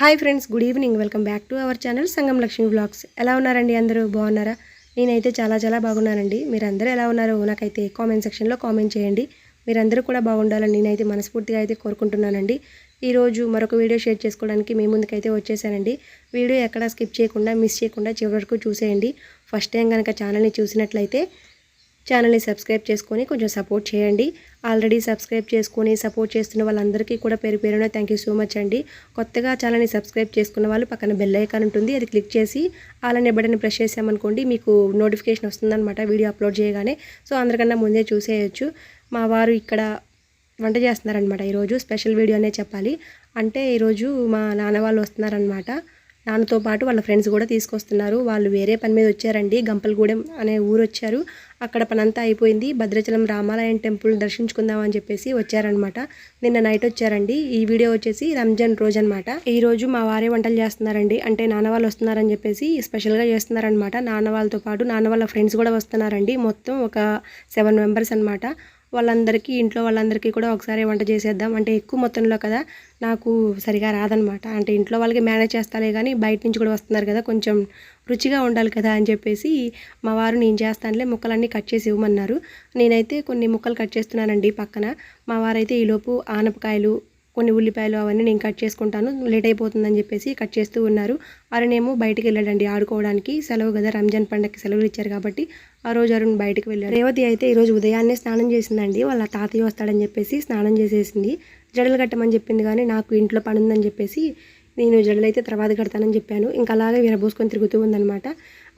Hi friends good evening. Welcome back to our channel Sangam Lakshmi blogs. ఎలా ఉన్నారండి అందరూ? బాగున్నారా? నేనైతే చాలా చాలా బాగున్నానండి. మీరందరూ ఎలా ఉన్నారో నాకైతే కామెంట్ సెక్షన్లో కామెంట్ చేయండి. మీరందరూ కూడా బాగుండాలని నేనైతే మనస్ఫూర్తిగా అయితే కోరుకుంటున్నానండి. ఈరోజు మరొక వీడియో షేర్ చేసుకోవడానికి మీ ముందుకైతే వచ్చేసానండి. వీడియో ఎక్కడ స్కిప్ చేయకుండా మిస్ చేయకుండా చివరి వరకు చూసేయండి. ఫస్ట్ టైం కనుక ఛానల్ని చూసినట్లయితే ఛానల్ని సబ్స్క్రైబ్ చేసుకొని కొంచెం సపోర్ట్ చేయండి. ఆల్రెడీ సబ్స్క్రైబ్ చేసుకొని సపోర్ట్ చేస్తున్న వాళ్ళందరికీ కూడా పేరు పేరున థ్యాంక్ యూ సో మచ్ అండి. కొత్తగా ఛానల్ని సబ్స్క్రైబ్ చేసుకున్న వాళ్ళు పక్కన బెల్ ఐకాన్ ఉంటుంది. అది క్లిక్ చేసి అలానే బటన్ ప్రెస్ చేసామనుకోండి మీకు నోటిఫికేషన్ వస్తుందన్నమాట వీడియో అప్లోడ్ చేయగానే. సో అందరికన్నా ముందే చూసేయచ్చు. మా వారు ఇక్కడ వంట చేస్తున్నారనమాట ఈరోజు స్పెషల్ వీడియో అనే చెప్పాలి. అంటే ఈరోజు మా నాన్న వాళ్ళు వస్తున్నారనమాట నాన్నతో పాటు వాళ్ళ ఫ్రెండ్స్ కూడా తీసుకొస్తున్నారు. వాళ్ళు వేరే పని మీద వచ్చారండి. గంపలగూడెం అనే ఊరు వచ్చారు. అక్కడ పనంతా అయిపోయింది. భద్రాచలం రామాలయం టెంపుల్ దర్శించుకుందామని చెప్పేసి వచ్చారనమాట నిన్న నైట్ వచ్చారండి. ఈ వీడియో వచ్చేసి రంజాన్ రోజు అనమాట ఈ రోజు మా వారే వంటలు చేస్తున్నారండి. అంటే నాన్న వాళ్ళు వస్తున్నారని చెప్పేసి స్పెషల్గా చేస్తున్నారనమాట నాన్న వాళ్ళతో పాటు నాన్న వాళ్ళ ఫ్రెండ్స్ కూడా వస్తున్నారండి. మొత్తం ఒక సెవెన్ మెంబర్స్ అనమాట వాళ్ళందరికీ ఇంట్లో వాళ్ళందరికీ కూడా ఒకసారి వంట చేసేద్దాం. అంటే ఎక్కువ మొత్తంలో కదా నాకు సరిగా రాదనమాట అంటే ఇంట్లో వాళ్ళకి మేనేజ్ చేస్తాలే కానీ బయట నుంచి కూడా వస్తున్నారు కదా కొంచెం రుచిగా ఉండాలి కదా అని చెప్పేసి మా వారు నేను చేస్తానులే ముక్కలన్నీ కట్ చేసి ఇవ్వమన్నారు. నేనైతే కొన్ని ముక్కలు కట్ చేస్తున్నానండి పక్కన. మా వారైతే ఈలోపు ఆనపకాయలు కొన్ని ఉల్లిపాయలు అవన్నీ నేను కట్ చేసుకుంటాను. లేట్ అయిపోతుందని చెప్పేసి కట్ చేస్తూ ఉన్నారు. అరుణేమో బయటికి వెళ్ళాడండి ఆడుకోవడానికి. సెలవు కదా రంజాన్ పండగకి సెలవులు ఇచ్చారు కాబట్టి ఆ రోజు అరుణ్ బయటకు వెళ్ళాడు. రేవతి అయితే ఈరోజు ఉదయాన్నే స్నానం చేసిందండి. వాళ్ళ తాతయ్య వస్తాడని చెప్పేసి స్నానం చేసేసింది. జడలు కట్టమని చెప్పింది కానీ నాకు ఇంట్లో పని ఉందని చెప్పేసి నేను జడలైతే తర్వాత కడతానని చెప్పాను. ఇంకా అలాగే విరబోసుకొని తిరుగుతూ ఉందనమాట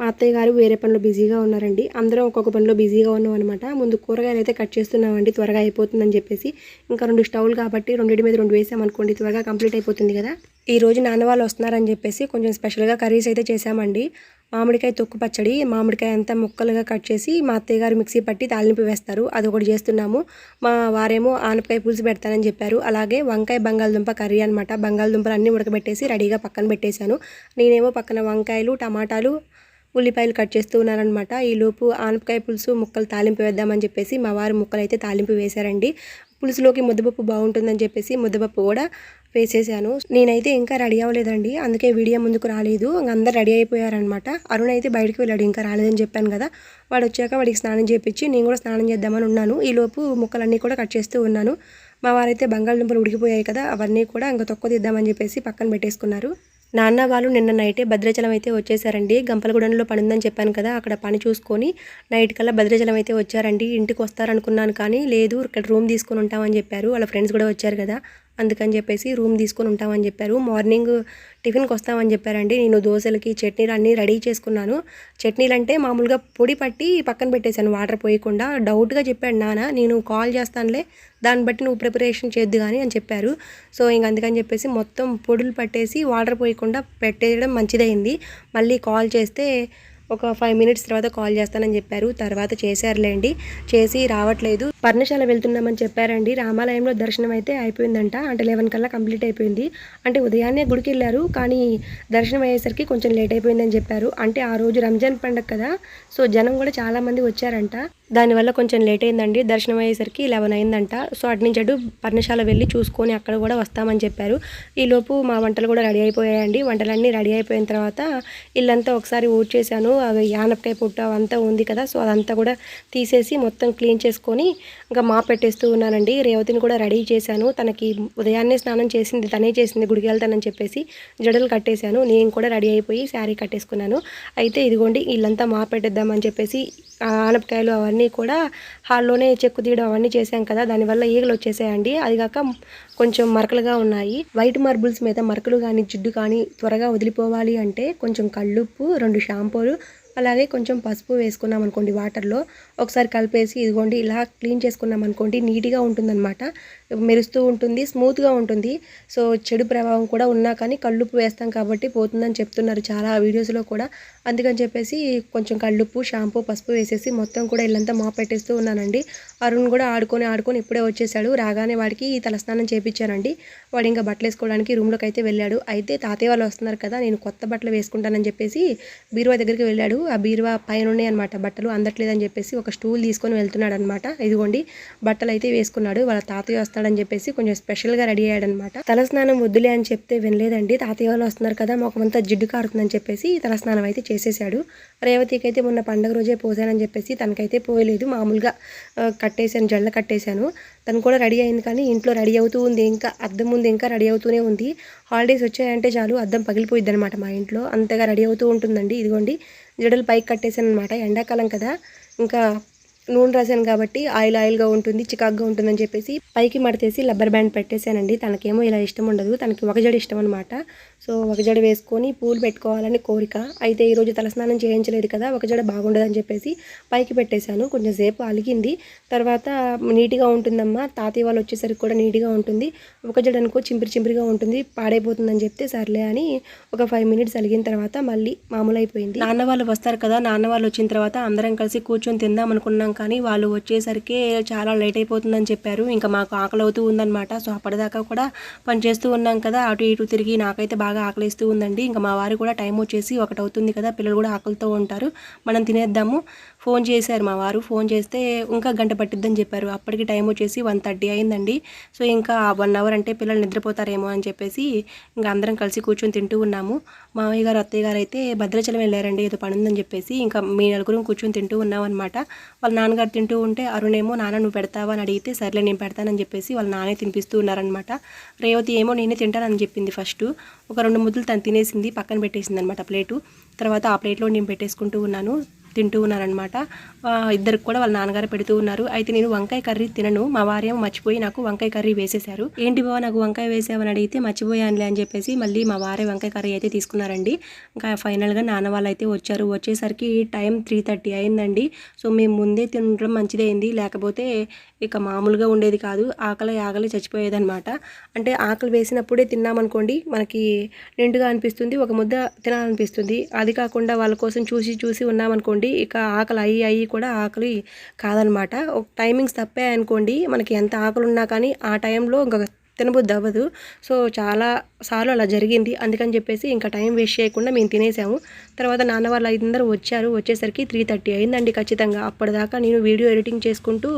మా అత్తయ్య గారు వేరే పనిలో బిజీగా ఉన్నారండి. అందరం ఒక్కొక్క పనిలో బిజీగా ఉన్నాం అనమాట ముందు కూరగాయలు అయితే కట్ చేస్తున్నామండి. త్వరగా అయిపోతుందని చెప్పేసి ఇంకా రెండు స్టవ్లు కాబట్టి రెండింటి మీద రెండు వేసామనుకోండి త్వరగా కంప్లీట్ అయిపోతుంది కదా. ఈ రోజు నాన్న వాళ్ళు వస్తున్నారని చెప్పేసి కొంచెం స్పెషల్గా కర్రీస్ అయితే చేశామండి. మామిడికాయ తొక్కు పచ్చడి మామిడికాయ అంతా ముక్కలుగా కట్ చేసి మా అత్తయ్య గారు మిక్సీ పట్టి తాలింపు వేస్తారు. అది ఒకటి చేస్తున్నాము. మా వారేమో ఆనపకాయ పులుసు పెడతానని చెప్పారు. అలాగే వంకాయ బంగాళదుంప కర్రీ అనమాట బంగాళదుంపలు అన్నీ ఉడకబెట్టేసి రెడీగా పక్కన పెట్టేశాను. నేనేమో పక్కన వంకాయలు టమాటాలు ఉల్లిపాయలు కట్ చేస్తూ ఉన్నారనమాట ఈలోపు ఆనపకాయ పులుసు ముక్కలు తాలింపు వేద్దామని చెప్పేసి మా వారు ముక్కలు అయితే తాలింపు వేశారండి. పులుసులోకి ముద్దపప్పు బాగుంటుందని చెప్పేసి ముద్దపప్పు కూడా వేసేసాను. నేనైతే ఇంకా రెడీ అవ్వలేదండి. అందుకే వీడియో ముందుకు రాలేదు. అందరు రెడీ అయిపోయారనమాట అరుణ్ అయితే బయటకు వెళ్ళాడు. ఇంకా రాలేదని చెప్పాను కదా. వాడు వచ్చాక వాడికి స్నానం చేపించి నేను కూడా స్నానం చేద్దామని ఉన్నాను. ఈలోపు ముక్కలన్నీ కూడా కట్ చేస్తూ ఉన్నాను. మా వారైతే బంగాళదుంపలు ఉడికిపోయాయి కదా. అవన్నీ కూడా ఇంకా తొక్క తీద్దామని చెప్పేసి పక్కన పెట్టేసుకున్నారు. నాన్న వాళ్ళు నిన్న నైటే భద్రాచలం అయితే వచ్చేసారండి. గంపలగూడెంలో పని ఉందని చెప్పాను కదా అక్కడ పని చూసుకొని నైట్ కల్లా భద్రాచలం అయితే వచ్చారండి. ఇంటికి వస్తారనుకున్నాను కానీ లేదు ఇక్కడ రూమ్ తీసుకొని ఉంటామని చెప్పారు. వాళ్ళ ఫ్రెండ్స్ కూడా వచ్చారు కదా అందుకని చెప్పేసి రూమ్ తీసుకొని ఉంటామని చెప్పారు. మార్నింగ్ టిఫిన్కి వస్తామని చెప్పారండి. నేను దోశలకి చట్నీలు అన్నీ రెడీ చేసుకున్నాను. చట్నీలు అంటే మామూలుగా పొడి పట్టి పక్కన పెట్టేశాను వాటర్ పోయకుండా. డౌట్గా చెప్పాడు నాన్న నేను కాల్ చేస్తానులే దాన్ని బట్టి నువ్వు ప్రిపరేషన్ చేద్దు కానీ అని చెప్పారు. సో ఇంక అందుకని చెప్పేసి మొత్తం పొడులు పట్టేసి వాటర్ పోయకుండా పెట్టేయడం మంచిదైంది మళ్ళీ కాల్ చేస్తే ఒక ఫైవ్ మినిట్స్ తర్వాత కాల్ చేస్తానని చెప్పారు. తర్వాత చేశారులేండి. చేసి రావట్లేదు. పర్ణశాల వెళ్తున్నామని చెప్పారండి. రామాలయంలో దర్శనం అయితే అయిపోయిందంట. అంటే లెవెన్ కల్లా కంప్లీట్ అయిపోయింది. అంటే ఉదయాన్నే గుడికి వెళ్ళారు. కానీ దర్శనం అయ్యేసరికి కొంచెం లేట్ అయిపోయిందని చెప్పారు. అంటే ఆ రోజు రంజాన్ పండగ కదా. సో జనం కూడా చాలామంది వచ్చారంట. దానివల్ల కొంచెం లేట్ అయిందండి. దర్శనం అయ్యేసరికి లెవెన్ అయిందంట. సో అటు నుంచి అటు పర్ణశాల వెళ్ళి చూసుకొని అక్కడ కూడా వస్తామని చెప్పారు. ఈలోపు మా వంటలు కూడా రెడీ అయిపోయాయండి. వంటలన్నీ రెడీ అయిపోయిన తర్వాత ఇల్లంతా ఒకసారి ఊడ్ చేశాను అవి యానపకాయ పుట్ట అంతా ఉంది కదా సో అదంతా కూడా తీసేసి మొత్తం క్లీన్ చేసుకొని ఇంకా మా పెట్టేస్తూ ఉన్నానండి. రేవతిని కూడా రెడీ చేశాను. తనకి ఉదయాన్నే స్నానం చేసింది తనే చేసింది గుడికి వెళ్తానని చెప్పేసి జడలు కట్టేశాను. నేను కూడా రెడీ అయిపోయి శారీ కట్టేసుకున్నాను. అయితే ఇదిగోండి ఇల్లంతా మా పెట్టేద్దామని చెప్పేసి ఆనపకాయలు అవన్నీ కూడా హాల్లోనే చెక్కు తీయడం అవన్నీ చేశాం కదా దానివల్ల ఈగలు వచ్చేసాయండి. అది కాక కొంచెం మరకలుగా ఉన్నాయి. వైట్ మార్బుల్స్ మీద మరకలు కానీ జిడ్డు కానీ త్వరగా వదిలిపోవాలి అంటే కొంచెం కళ్ళుప్పు రెండు షాంపూలు అలాగే కొంచెం పసుపు వేసుకున్నాం అనుకోండి వాటర్లో. ఒకసారి కలిపేసి ఇదిగోండి ఇలా క్లీన్ చేసుకున్నాం అనుకోండి నీట్గా ఉంటుందన్నమాట. మెరుస్తూ ఉంటుంది స్మూత్గా ఉంటుంది. సో చెడు ప్రభావం కూడా ఉన్నా కానీ కళ్ళుప్పు వేస్తాం కాబట్టి పోతుందని చెప్తున్నారు చాలా వీడియోస్లో కూడా. అందుకని చెప్పేసి కొంచెం కళ్ళుప్పు షాంపూ పసుపు వేసేసి మొత్తం కూడా ఇల్లంతా మా పెట్టేస్తూ ఉన్నానండి. అరుణ్ కూడా ఆడుకొని ఆడుకొని ఇప్పుడే వచ్చేసాడు. రాగానే వాడికి తలస్నానం చేపించానండి. వాడు ఇంకా బట్టలు వేసుకోవడానికి రూమ్లోకి అయితే వెళ్ళాడు. అయితే తాతయ్య వాళ్ళు వస్తున్నారు కదా నేను కొత్త బట్టలు వేసుకుంటానని చెప్పేసి బీరువా దగ్గరికి వెళ్ళాడు. ఆ బీరువా పైన ఉన్నాయన్నమాట బట్టలు అందట్లేదని చెప్పేసి ఒక స్టూల్ తీసుకొని వెళ్తున్నాడు అనమాట ఇదిగోండి బట్టలు అయితే వేసుకున్నాడు. వాళ్ళ తాతయ్య వస్తాడు. వస్తాడని చెప్పేసి కొంచెం స్పెషల్గా రెడీ అయ్యాడనమాట. తలస్నానం వద్దులే అని చెప్తే వినలేదండి. తాతయ్య వాళ్ళు వస్తున్నారు కదా మొఖమంతా జిడ్డు కారుతుందని చెప్పేసి తలస్నానం అయితే చేసేసాడు రేవతికి అయితే మొన్న పండగ రోజే పోసానని చెప్పేసి తనకైతే పోయలేదు. మామూలుగా కట్టేశాను జళ్ళ కట్టేశాను. తను కూడా రెడీ అయింది కానీ ఇంట్లో రెడీ అవుతూ ఉంది. ఇంకా అద్దం ముందు ఇంకా రెడీ అవుతూనే ఉంది. హాలిడేస్ వచ్చాయంటే చాలు అద్దం పగిలిపోయింది అనమాట మా ఇంట్లో. అంతగా రెడీ అవుతూ ఉంటుందండి. ఇదిగోండి జడలు పైకి కట్టేశాను అనమాట ఎండాకాలం కదా ఇంకా నూనె రాశాను కాబట్టి ఆయిల్ ఆయిల్గా ఉంటుంది చికాగ్గా ఉంటుందని చెప్పేసి పైకి మడతేసి రబ్బర్ బ్యాండ్ పెట్టేశానండి. తనకేమో ఇలా ఇష్టం ఉండదు. తనకి ఒక జడ ఇష్టం అనమాట సో ఒక జడ వేసుకొని పూలు పెట్టుకోవాలని కోరిక. అయితే ఈరోజు తలస్నానం చేయించలేదు కదా ఒక జడ బాగుండదని చెప్పేసి పైకి పెట్టేశాను. కొంచెం సేపు అలిగింది. తర్వాత నీట్గా ఉంటుందమ్మా. తాతయ్య వాళ్ళు వచ్చేసరికి కూడా నీట్గా ఉంటుంది. ఒక జడ అనుకో చింపిరి చింపిరిగా ఉంటుంది. పాడైపోతుందని చెప్తే సర్లే అని ఒక ఫైవ్ మినిట్స్ అలిగిన తర్వాత మళ్ళీ మామూలు అయిపోయింది నాన్న వాళ్ళు వస్తారు కదా నాన్న వాళ్ళు వచ్చిన తర్వాత అందరం కలిసి కూర్చొని తిందాం అనుకున్నాం కానీ వాళ్ళు వచ్చేసరికి చాలా లేట్ అయిపోతుందని చెప్పారు. ఇంకా మాకు ఆకలి అవుతూ ఉందన్నమాట. సో అప్పటిదాకా కూడా పని చేస్తూ ఉన్నాం కదా. అటు ఇటు తిరిగి నాకైతే బాగా ఆకలిస్తూ ఉందండి. ఇంకా మా వారు కూడా టైం వచ్చేసి ఒకటి అవుతుంది కదా. పిల్లలు కూడా ఆకలితో ఉంటారు. మనం తినేద్దాము. ఫోన్ చేశారు మా వారు. ఫోన్ చేస్తే ఇంకా గంట పట్టిద్దని చెప్పారు. అప్పటికి టైం వచ్చేసి వన్ థర్టీ అయిందండి. సో ఇంకా వన్ అవర్ అంటే పిల్లలు నిద్రపోతారేమో అని చెప్పేసి ఇంకా అందరం కలిసి కూర్చొని తింటూ ఉన్నాము. మామయ్య గారు అత్తయ్య గారు అయితే భద్రాచలం వెళ్ళారండి. ఏదో పని ఉందని చెప్పేసి ఇంకా మీ నలుగురం కూర్చొని తింటూ ఉన్నాం అనమాట వాళ్ళ నాన్నగారు తింటూ ఉంటే అరుణేమో నాన్న నువ్వు పెడతావా? అని అడిగితే సర్లే నేను పెడతానని చెప్పేసి వాళ్ళ నాన్నే తినిపిస్తూ ఉన్నారనమాట రేవతి ఏమో నేనే తింటానని చెప్పింది ఫస్ట్. ఒక రెండు ముద్దలు తను తినేసింది పక్కన పెట్టేసింది అనమాట ప్లేటు. తర్వాత ఆ ప్లేట్లో నేను పెట్టేసుకుంటూ ఉన్నాను. తింటూ ఉన్నారనమాట ఇద్దరికి కూడా వాళ్ళ నాన్నగారు పెడుతూ ఉన్నారు. అయితే నేను వంకాయ కర్రీ తినను. మా వారేమో మర్చిపోయి నాకు వంకాయ కర్రీ వేసేశారు. ఏంటి బావ నాకు వంకాయ వేసావని అడిగితే మర్చిపోయానులే అని చెప్పేసి మళ్ళీ మా వారే వంకాయ కర్రీ అయితే తీసుకున్నారండి. ఇంకా ఫైనల్గా నాన్న వాళ్ళు అయితే వచ్చారు. వచ్చేసరికి టైం త్రీ థర్టీ అయిందండి. సో మేము ముందే తినడం మంచిదైంది. లేకపోతే ఇక మామూలుగా ఉండేది కాదు. ఆకలి ఆకలి చచ్చిపోయేదన్నమాట. అంటే ఆకలి వేసినప్పుడే తిన్నామనుకోండి మనకి నిండుగా అనిపిస్తుంది. ఒక ముద్ద తినాలనిపిస్తుంది. అది కాకుండా వాళ్ళ కోసం చూసి చూసి ఉన్నామనుకోండి ఇక ఆకలి అయ్యి అయ్యి కూడా ఆకలి కాదనమాట. ఒక టైమింగ్స్ తప్పే అనుకోండి మనకి ఎంత ఆకలి ఉన్నా కానీ ఆ టైంలో ఇంకా తినబుద్ధి అవ్వదు. సో చాలా సార్లు అలా జరిగింది. అందుకని చెప్పేసి ఇంకా టైం వేస్ట్ చేయకుండా మేము తినేసాము. తర్వాత నాన్న వాళ్ళు అందరూ వచ్చారు. వచ్చేసరికి త్రీ థర్టీ అయిందండి ఖచ్చితంగా. అప్పటిదాకా నేను వీడియో ఎడిటింగ్ చేసుకుంటూ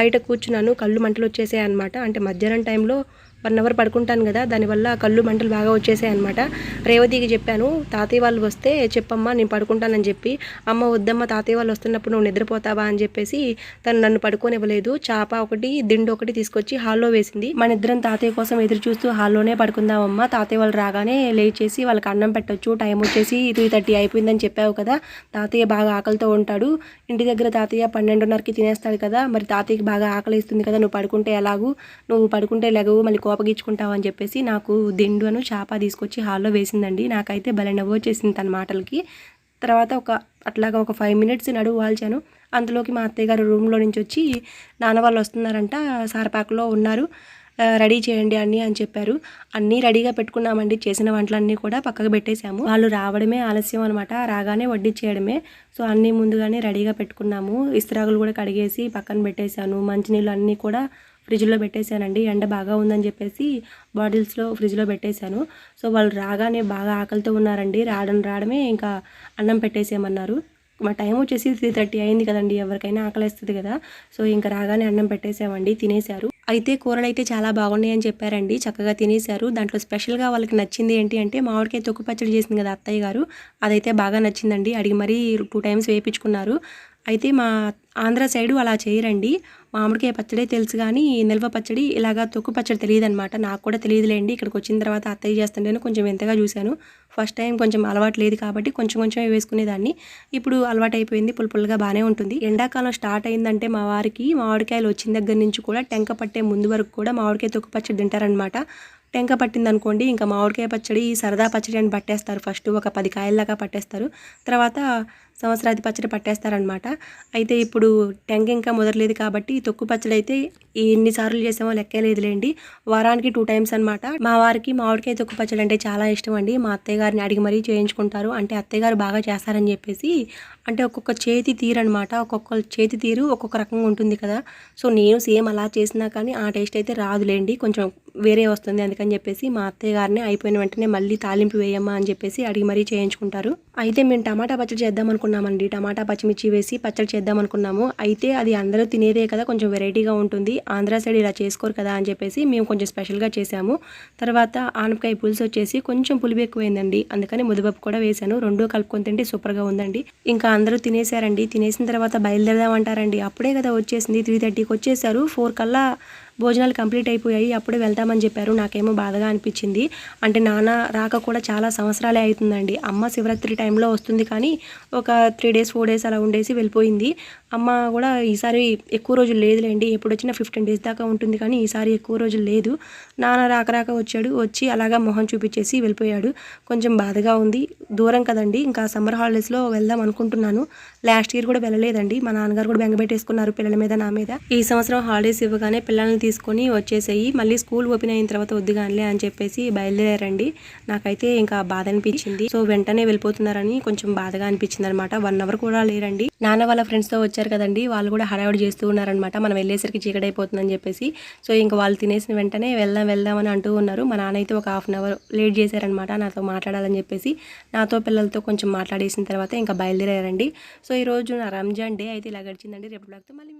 బయట కూర్చున్నాను. కళ్ళు మంటలు వచ్చేసాయి అనమాట అంటే మధ్యాహ్నం టైంలో వన్ అవర్ పడుకుంటాను కదా దానివల్ల కళ్ళు మంటలు బాగా వచ్చేసాయి అనమాట రేవతికి చెప్పాను తాతయ్య వాళ్ళు వస్తే చెప్పమ్మా నేను పడుకుంటానని చెప్పి. అమ్మ వద్దమ్మ తాతయ్య వాళ్ళు వస్తున్నప్పుడు నువ్వు నిద్రపోతావా? అని చెప్పేసి తను నన్ను పడుకోనివ్వలేదు. చాప ఒకటి దిండు ఒకటి తీసుకొచ్చి హాల్లో వేసింది. మన ఇద్దరం తాతయ్య కోసం ఎదురు చూస్తూ హాల్లోనే పడుకుందామమ్మా. తాతయ్య వాళ్ళు రాగానే లేచేసి వాళ్ళకి అన్నం పెట్టొచ్చు టైం వచ్చేసి త్రీ థర్టీ అయిపోయిందని చెప్పావు కదా. తాతయ్య బాగా ఆకలితో ఉంటాడు. ఇంటి దగ్గర తాతయ్య పన్నెండున్నరకి తినేస్తాడు కదా. మరి తాతయ్యకి బాగా ఆకలిస్తుంది కదా నువ్వు పడుకుంటే ఎలాగూ? నువ్వు పడుకుంటే లెగవు మళ్ళీ కోపగించుకుంటావు అని చెప్పేసి నాకు దిండు అను తీసుకొచ్చి హాల్లో వేసిందండి. నాకైతే భలే నవ్వు వచ్చేసింది తన మాటలకి. తర్వాత ఒక అట్లాగా ఒక ఫైవ్ మినిట్స్ నడువు వాల్చాను. అందులోకి మా అత్తయ్య గారు రూమ్లో నుంచి వచ్చి నాన్న వాళ్ళు వస్తున్నారంట సారపాకలో ఉన్నారు రెడీ చేయండి అన్ని అని చెప్పారు. అన్నీ రెడీగా పెట్టుకున్నామండి. చేసిన వంటలన్నీ కూడా పక్కకు పెట్టేశాము. వాళ్ళు రావడమే ఆలస్యం అనమాట రాగానే వడ్డించేయడమే సో అన్నీ ముందుగానే రెడీగా పెట్టుకున్నాము. ఇస్త్రాగులు కూడా కడిగేసి పక్కన పెట్టేశాను. మంచినీళ్ళు అన్నీ కూడా ఫ్రిడ్జ్లో పెట్టేశానండి. ఎండ బాగా ఉందని చెప్పేసి బాటిల్స్లో ఫ్రిడ్జ్లో పెట్టేశాను. సో వాళ్ళు రాగానే బాగా ఆకలితో ఉన్నారండి. రావడం రావడమే ఇంకా అన్నం పెట్టేసేయమన్నారు. మా టైం వచ్చేసి త్రీ థర్టీ అయింది కదండి. ఎవరికైనా ఆకలిస్తుంది కదా. సో ఇంకా రాగానే అన్నం పెట్టేసామండి. తినేశారు. అయితే కూరలు అయితే చాలా బాగున్నాయి అని చెప్పారండి. చక్కగా తినేశారు. దాంట్లో స్పెషల్గా వాళ్ళకి నచ్చింది ఏంటి అంటే మామిడికాయ తొక్కు పచ్చడి చేసింది కదా అత్తయ్య గారు. అదైతే బాగా నచ్చిందండి. అడిగి మరీ టూ టైమ్స్ వేయించుకున్నారు. అయితే మా ఆంధ్ర సైడు అలా చేయరండి. మామిడికాయ పచ్చడి తెలుసు కానీ నిల్వ పచ్చడి ఇలాగా తొక్కు పచ్చడి తెలియదు అనమాట నాకు కూడా తెలియదులేండి. ఇక్కడికి వచ్చిన తర్వాత అత్తయ్య చేస్తుంటేనే కొంచెం ఎంతగా చూశాను. ఫస్ట్ టైం కొంచెం అలవాటు లేదు కాబట్టి కొంచెం కొంచెం వేసుకునేదాన్ని. ఇప్పుడు అలవాటు అయిపోయింది. పులుపులుగా బాగానే ఉంటుంది. ఎండాకాలం స్టార్ట్ అయిందంటే మా వారికి మామిడికాయలు వచ్చిన దగ్గర నుంచి కూడా టెంక పట్టే ముందు వరకు కూడా మామిడికాయ తొక్కు పచ్చడి తింటారనమాట టెంక పట్టింది అనుకోండి ఇంకా మామిడికాయ పచ్చడి సరదా పచ్చడి అని పట్టేస్తారు. ఫస్ట్ ఒక పది కాయల్లాగా పట్టేస్తారు. తర్వాత సంవత్సరాది పచ్చడి పట్టేస్తారనమాట. అయితే ఇప్పుడు టెంక ఇంకా మొదలలేదు కాబట్టి తొక్కు పచ్చడి అయితే ఎన్నిసార్లు చేసామో లెక్కలేదులేండి వారానికి టూ టైమ్స్ అనమాట మా వారికి మామిడికాయ తొక్కు పచ్చడి అంటే చాలా ఇష్టం అండి. మా అత్తయ్య గారిని అడిగి మరీ చేయించుకుంటారు. అంటే అత్తయ్య గారు బాగా చేస్తారని చెప్పేసి అంటే ఒక్కొక్క చేతి తీరు అనమాట ఒక్కొక్క చేతి తీరు ఒక్కొక్క రకంగా ఉంటుంది కదా. సో నేను సేమ్ అలా చేసినా కానీ ఆ టేస్ట్ అయితే రాదులేండి. కొంచెం వేరే వస్తుంది అందుకని చెప్పేసి మా అత్తయ్య గారిని అయిపోయిన వెంటనే మళ్ళీ తాలింపు వేయమ్మా అని చెప్పేసి అడిగి మరీ చేయించుకుంటారు. అయితే మేము టమాటా పచ్చడి చేద్దాం అనుకున్నామండి. టమాటా పచ్చిమిర్చి వేసి పచ్చడి చేద్దాం అనుకున్నాము. అయితే అది అందరూ తినేదే కదా కొంచెం వెరైటీగా ఉంటుంది. ఆంధ్ర సైడ్ ఇలా చేసుకోరు కదా అని చెప్పేసి మేము కొంచెం స్పెషల్గా చేసాము తర్వాత ఆనపకాయ పులుసు వచ్చేసి కొంచెం పులిపు ఎక్కువైందండి. అందుకని ముద్దపప్పు కూడా వేశాను. రెండూ కలుపుకొని తింటే సూపర్గా ఉందండి. ఇంకా అందరూ తినేశారండి. తినేసిన తర్వాత బయలుదేరదామంటారండి. అప్పుడే కదా వచ్చేసింది. త్రీ థర్టీకి వచ్చేసారు. ఫోర్ కల్లా భోజనాలు కంప్లీట్ అయిపోయాయి అప్పుడే వెళ్తామని చెప్పారు. నాకేమో బాధగా అనిపించింది. అంటే నాన్న రాక కూడా చాలా సంవత్సరాలే అవుతుందండి. అమ్మ శివరాత్రి టైంలో వస్తుంది కానీ ఒక త్రీ డేస్ ఫోర్ డేస్ అలా ఉండేసి వెళ్ళిపోయింది. అమ్మ కూడా ఈసారి ఎక్కువ రోజులు లేదులేండి. ఎప్పుడు వచ్చినా ఫిఫ్టీన్ డేస్ దాకా ఉంటుంది కానీ ఈసారి ఎక్కువ రోజులు లేదు. నాన్న రాక రాక వచ్చాడు. వచ్చి అలాగా మొహం చూపించేసి వెళ్ళిపోయాడు. కొంచెం బాధగా ఉంది. దూరం కదండి. ఇంకా సమ్మర్ హాలిడేస్లో వెళ్దాం అనుకుంటున్నాను. లాస్ట్ ఇయర్ కూడా వెళ్ళలేదండి. మా నాన్నగారు కూడా బెంగపెట్టేసుకున్నారు పిల్లల మీద నా మీద. ఈ సంవత్సరం హాలిడేస్ ఇవ్వగానే పిల్లల్ని తీసుకొని వచ్చేసేయి. మళ్ళీ స్కూల్ ఓపెన్ అయిన తర్వాత వద్దుగానిలే అని చెప్పేసి బయలుదేరండి నాకైతే ఇంకా బాధ అనిపించింది. సో వెంటనే వెళ్ళిపోతున్నారని కొంచెం బాధగా అనిపించింది అనమాట వన్ అవర్ కూడా లేరండి. నాన్న వాళ్ళ ఫ్రెండ్స్తో వచ్చారు కదండి. వాళ్ళు కూడా హడావిడి చేస్తూ ఉన్నారనమాట. మనం వెళ్ళేసరికి చీకటి అయిపోతుందని చెప్పేసి. సో ఇంకా వాళ్ళు తినేసిన వెంటనే వెళ్దాం వెళ్దాం అని అంటూ ఉన్నారు. మా నాన్న అయితే ఒక హాఫ్ అన్ అవర్ లేట్ చేశారనమాట నాతో మాట్లాడాలని చెప్పేసి. నాతో పిల్లలతో కొంచెం మాట్లాడేసిన తర్వాత ఇంకా బయలుదేరారండి. సో ఈ రోజు నా రంజాన్ డే అయితే ఇలా గడిచిందండి. రేపు బ్లాగ్తో మళ్ళీ